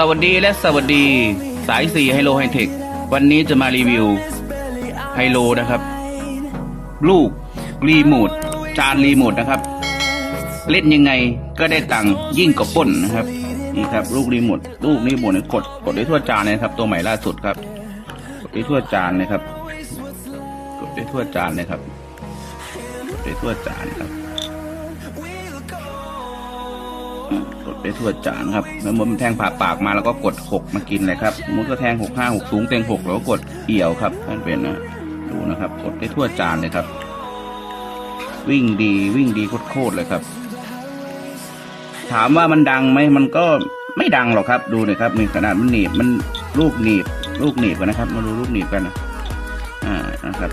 สวัสดีและสวัสดี สายสี่ไฮโลไฮเทค วันนี้จะมารีวิวไฮโลนะครับ ลูกรีโมทจานรีโมทนะครับ เล่นยังไงก็ได้ตังค์ยิ่งกว่าป้นนะครับ นี่ครับ ลูกรีโมทลูกรีโมทเนี่ยกดกดได้ทั่วจานเลยครับ ตัวใหม่ล่าสุดครับ กดได้ทั่วจานเลยครับ กดได้ทั่วจานเลยครับกดได้ทั่วจานครับ กดได้ทั่วจานครับแล้วมันแทงผ่าปากมาแล้วก็กดหกมากินเลยครับสมมติก็แทงหกห้าหกสูงเต็งหกแล้วก็กดเอี่ยวครับนั่นเป็นนะดูนะครับ กดได้ทั่วจานเลยครับ วิ่งดีวิ่งดีโคตรเลยครับ ถามว่ามันดังไหมมันก็ไม่ดังหรอกครับ ดูหน่อยครับมีขนาดมันหนีบมันลูกหนีบ ลูกหนีบกันนะครับ มาดูลูกหนีบกันนะอ่านะครับ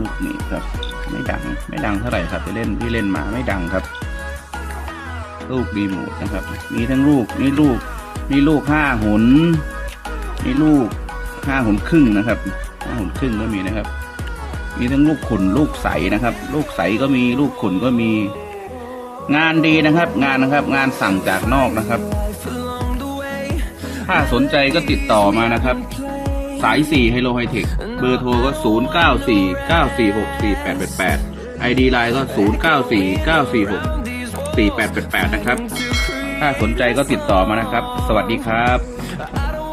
ลูกหนีบครับ ไม่ดัง ไม่ดังเท่าไหร่ครับไปเล่นที่เล่นมาไม่ดังครับ ลูกรีโมทนะครับ มีทั้งลูกนี่ลูกนี่ลูกห้าหุนนี่ลูกห้าหุนครึ่งนะครับห้าหุนครึ่งก็มีนะครับ มีทั้งลูกขุนลูกใสนะครับ ลูกใสก็มีลูกขุนก็มี งานดีนะครับ งานนะครับ งานสั่งจากนอกนะครับ ถ้าสนใจก็ติดต่อมานะครับ สายสี่ไฮโลไฮเทคเบอร์โทรก็ศูนย์เก้าสี่เก้าสี่หกสี่แปดแปดแปดไอดีไลน์ก็ศูนย์เก้า 4888 นะครับ ถ้าสนใจก็ติดต่อมานะครับ สวัสดีครับ